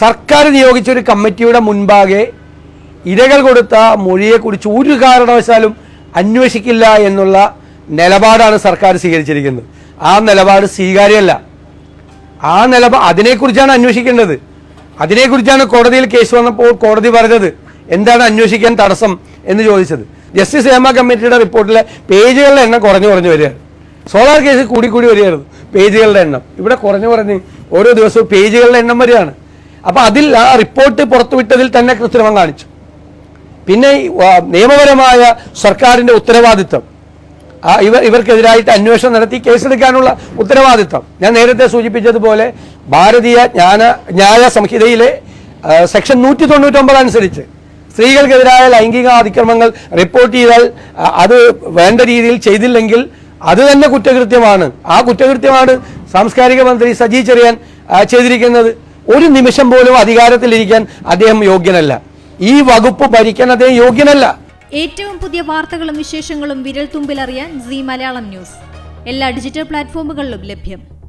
സർക്കാർ നിയോഗിച്ച ഒരു കമ്മിറ്റിയുടെ മുൻപാകെ ഇരകൾ കൊടുത്ത മൊഴിയെക്കുറിച്ച് ഒരു കാരണവശാലും അന്വേഷിക്കില്ല എന്നുള്ള നിലപാടാണ് സർക്കാർ സ്വീകരിച്ചിരിക്കുന്നത്. ആ നിലപാട് സ്വീകാര്യമല്ല. ആ നിലപാട് അതിനെക്കുറിച്ചാണ് അന്വേഷിക്കേണ്ടത്. അതിനെക്കുറിച്ചാണ് കോടതിയിൽ കേസ് വന്നപ്പോൾ കോടതി പറഞ്ഞത് എന്താണ് അന്വേഷിക്കാൻ തടസ്സം എന്ന് ചോദിച്ചത്. ജസ്റ്റിസ് ഹേമ കമ്മിറ്റിയുടെ റിപ്പോർട്ടിലെ പേജുകളുടെ എണ്ണം കുറഞ്ഞു കുറഞ്ഞു വരികയാണ്. സോളാർ കേസ് കൂടി കൂടി വരികയായിരുന്നു. പേജുകളുടെ എണ്ണം. ഇവിടെ കുറഞ്ഞു കുറഞ്ഞ് ഓരോ ദിവസവും പേജുകളുടെ എണ്ണം വരികയാണ്. അപ്പോൾ അതിൽ ആ റിപ്പോർട്ട് പുറത്തുവിട്ടതിൽ തന്നെ കൃത്രിമം കാണിച്ചു. പിന്നെ നിയമപരമായ സർക്കാരിന്റെ ഉത്തരവാദിത്തം. ഇവർ ഇവർക്കെതിരായിട്ട് അന്വേഷണം നടത്തി കേസെടുക്കാനുള്ള ഉത്തരവാദിത്വം ഞാൻ നേരത്തെ സൂചിപ്പിച്ചതുപോലെ ഭാരതീയ ജ്ഞാന ന്യായ സംഹിതയിലെ സെക്ഷൻ നൂറ്റി തൊണ്ണൂറ്റൊമ്പത് അനുസരിച്ച് സ്ത്രീകൾക്കെതിരായ ലൈംഗിക അതിക്രമങ്ങൾ റിപ്പോർട്ട് ചെയ്താൽ അത് വേണ്ട രീതിയിൽ ചെയ്തില്ലെങ്കിൽ അത് തന്നെ കുറ്റകൃത്യമാണ്. ആ കുറ്റകൃത്യമാണ് സാംസ്കാരിക മന്ത്രി സജി ചെറിയാൻ ചെയ്തിരിക്കുന്നത്. ഒരു നിമിഷം പോലും അധികാരത്തിലിരിക്കാൻ അദ്ദേഹം യോഗ്യനല്ല. ഈ വകുപ്പ് ഭരിക്കാൻ അദ്ദേഹം യോഗ്യനല്ല. ഏറ്റവും പുതിയ വാർത്തകളും വിശേഷങ്ങളും വിരൽ തുമ്പിലറിയാൻ സി മലയാളം ന്യൂസ്. എല്ലാ ഡിജിറ്റൽ പ്ലാറ്റ്ഫോമുകളിലും ലഭ്യം.